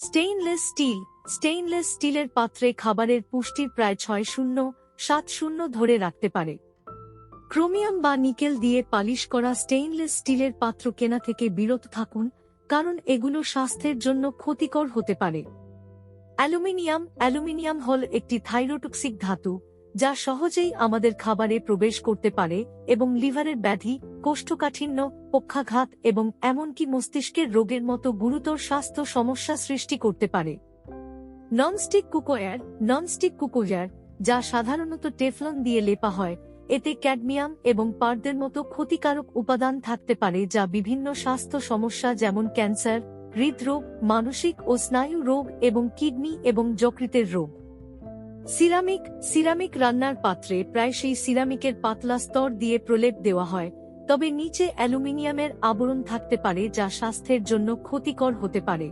Stainless steel, stainless স্টিলের পাত্রে খাবারের পুষ্টির প্রায় ছয় শূন্য, সাত শূন্য ধরে রাখতে পারে। ক্রোমিয়াম বা নিকেল দিয়ে পালিশ করা স্টেইনলেস স্টিলের পাত্র কেনা থেকে বিরত থাকুন, কারণ এগুলো স্বাস্থ্যের জন্য ক্ষতিকর হতে পারে। অ্যালুমিনিয়াম অ্যালুমিনিয়াম হল একটি থাইরোটক্সিক ধাতু যা সহজেই আমাদের খাবারে প্রবেশ করতে পারে এবং লিভারের ব্যাধি, কোষ্ঠকাঠিন্য, পক্ষাঘাত এবং এমনকি মস্তিষ্কের রোগের মতো গুরুতর স্বাস্থ্য সমস্যা সৃষ্টি করতে পারে। ননস্টিক কুকোয়ার ননস্টিক কুকোয়ার, যা সাধারণত টেফলন দিয়ে লেপা হয়, এতে ক্যাডমিয়াম এবং পার্দের মতো ক্ষতিকারক উপাদান থাকতে পারে যা বিভিন্ন স্বাস্থ্য সমস্যা যেমন ক্যান্সার, হৃদরোগ, মানসিক ও স্নায়ু রোগ এবং কিডনি এবং যকৃতের রোগ। সিরামিক সিরামিক রান্নার পাত্রে প্রায় সেই সিরামিকের পাতলা স্তর দিয়ে প্রলেপ দেওয়া হয়, তবে নিচে অ্যালুমিনিয়ামের আবরণ থাকতে পারে যা স্বাস্থ্যের জন্য ক্ষতিকর হতে পারে।